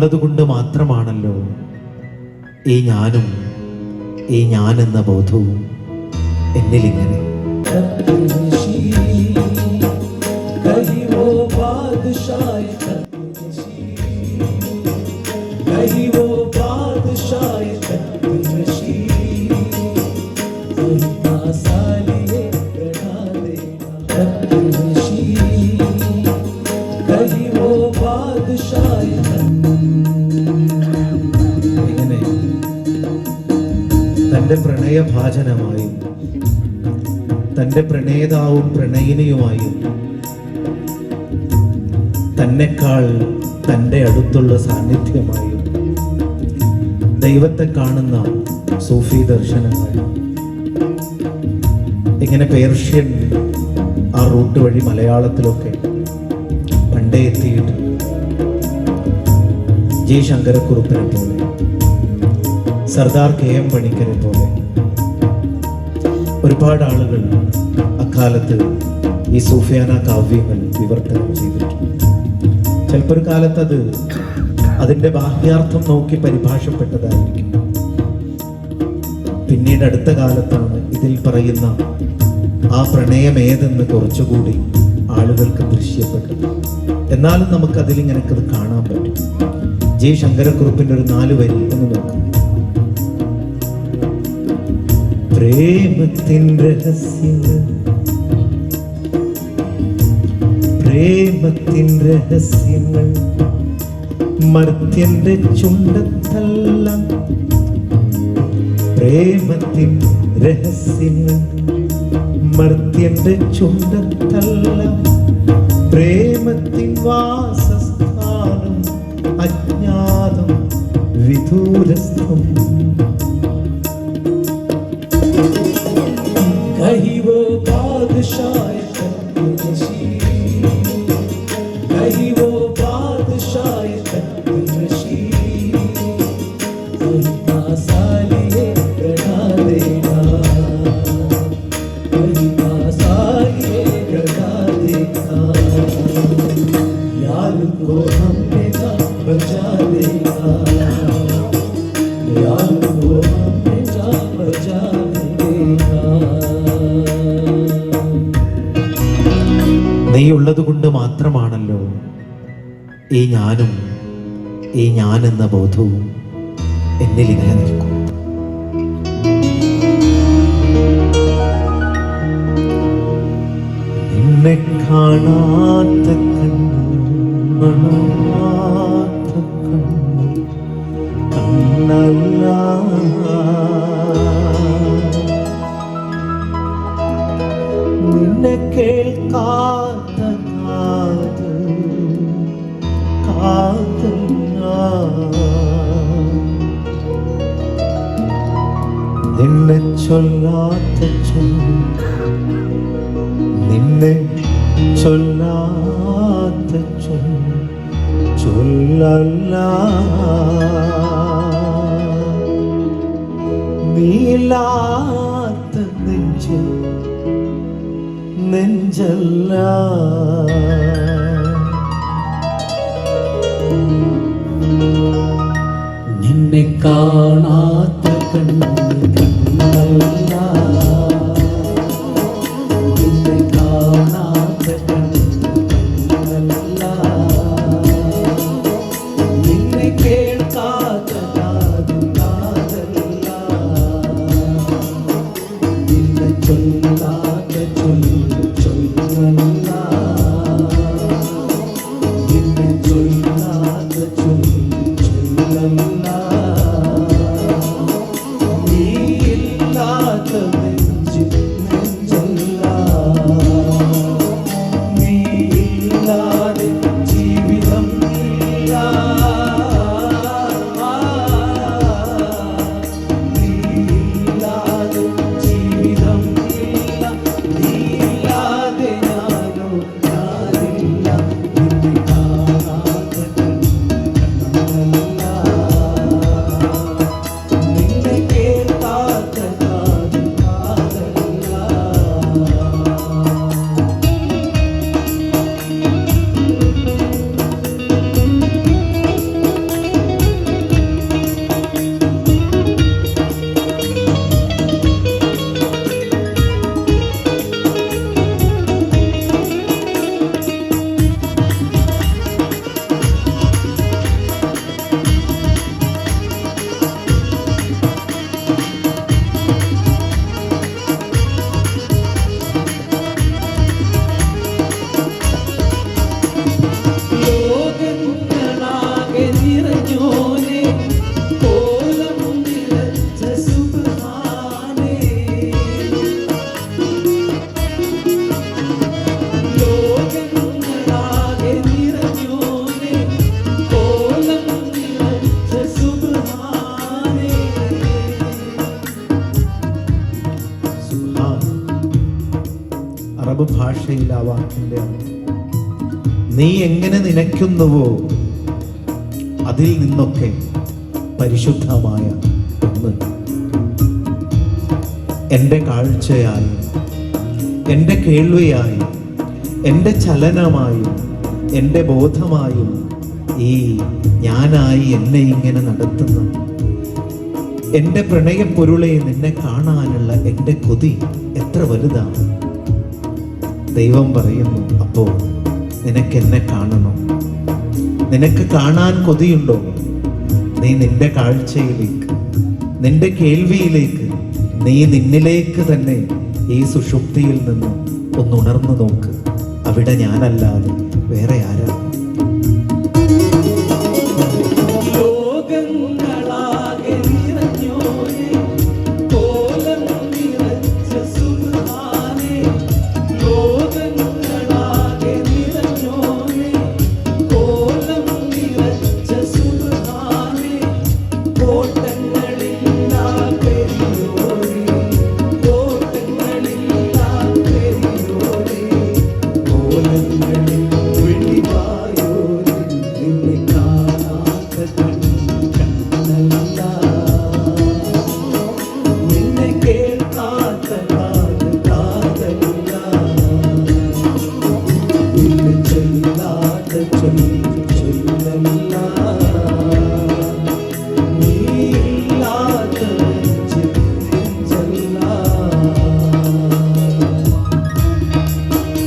ഉള്ളത് കൊണ്ട് മാത്രമാണല്ലോ ഈ ഞാനും ഈ ഞാൻ എന്ന ബോധവും എന്നിലിങ്ങനെ Thank you. തന്റെ പ്രണയഭാജനമായും തന്റെ പ്രണേതാവും പ്രണയിനിയുമായും തന്നെക്കാൾ തന്റെ അടുത്തുള്ള സാന്നിധ്യമായും ദൈവത്തെ കാണുന്ന സൂഫി ദർശനങ്ങൾ. ഇങ്ങനെ പേർഷ്യൻ ആ റൂട്ട് വഴി മലയാളത്തിലൊക്കെ പണ്ടേ എത്തിയിട്ടുണ്ട് ജി. ശങ്കരക്കുറുപ്പിനെ പോലെ സർദാർ കെ. എം. പണിക്കരെ പോലെ ഒരുപാട് ആളുകൾ അക്കാലത്ത് ഈ സൂഫിയാന കാവ്യങ്ങൾ വിവർത്തനം ചെയ്തിട്ടുണ്ട്. ചിലപ്പോൾ ഒരു കാലത്ത് അത് അതിന്റെ ബാഹ്യാർത്ഥം നോക്കി പരിഭാഷപ്പെട്ടതായിരിക്കും. പിന്നീട് അടുത്ത കാലത്താണ് ഇതിൽ പറയുന്ന ആ പ്രണയം ഏതെന്ന് കുറച്ചുകൂടി ആളുകൾക്ക് ദൃശ്യപ്പെട്ടത്. എന്നാലും നമുക്ക് അതിലിങ്ങനെ അത് കാണാൻ പറ്റും. ജെ ശങ്കരക്കുറുപ്പിന്റെ ഒരു നാല് വരി ഒന്ന് നോക്കാം. പ്രേമത്തിൻ രഹസ്യങ്ങൾ പ്രേമത്തിൻ രഹസ്യങ്ങൾ മർത്യന്റെ ചുണ്ടത്തല്ല. പ്രേമത്തിൻ രഹസ്യങ്ങൾ മർത്യന്റെ ചുണ്ടത്തല്ല. പ്രേമത്തിൻ വാസസ്ഥാനം അജ്ഞാതം വിദൂരസ്ഥം. show you. മാത്രമാണല്ലോ ഈ ഞാനും ഈ ഞാൻ എന്ന ബോധവും എന്നിലിങ്ങനെ നിൽക്കും. നിന്നെ കാണാത്ത നിന്നെ ചൊല്ലാത്ത ചൊല്ലു നിന്നെ ചൊല്ലാത്ത ചൊല്ലു ചൊല്ലല്ല. നീലാത്ത നെഞ്ച് നെഞ്ചല്ല. നിന്നെ കാണാത്ത കണ്ണ് ഭാഷയിൽ ആ. നീ എങ്ങനെ നനയ്ക്കുന്നുവോ അതിൽ നിന്നൊക്കെ പരിശുദ്ധമായ ഒന്ന്. എന്റെ കാഴ്ചയായി എന്റെ കേൾവിയായി എന്റെ ചലനമായും എന്റെ ബോധമായും ഈ ഞാനായി എന്നെ ഇങ്ങനെ നടത്തുന്ന. എന്റെ പ്രണയപ്പൊരുളെ നിന്നെ കാണാനുള്ള എന്റെ കൊതി എത്ര വലുതാണ്. ദൈവം പറയുന്നു അപ്പോ നിനക്ക് എന്നെ കാണണം. നിനക്ക് കാണാൻ കൊതിയുണ്ടോ? നീ നിന്റെ കാഴ്ചയിലേക്ക് നിന്റെ കേൾവിയിലേക്ക് നീ നിന്നിലേക്ക് തന്നെ ഈ സുഷുപ്തിയിൽ നിന്ന് ഒന്ന് ഉണർന്നു നോക്ക്. അവിടെ ഞാനല്ലാതെ വേറെ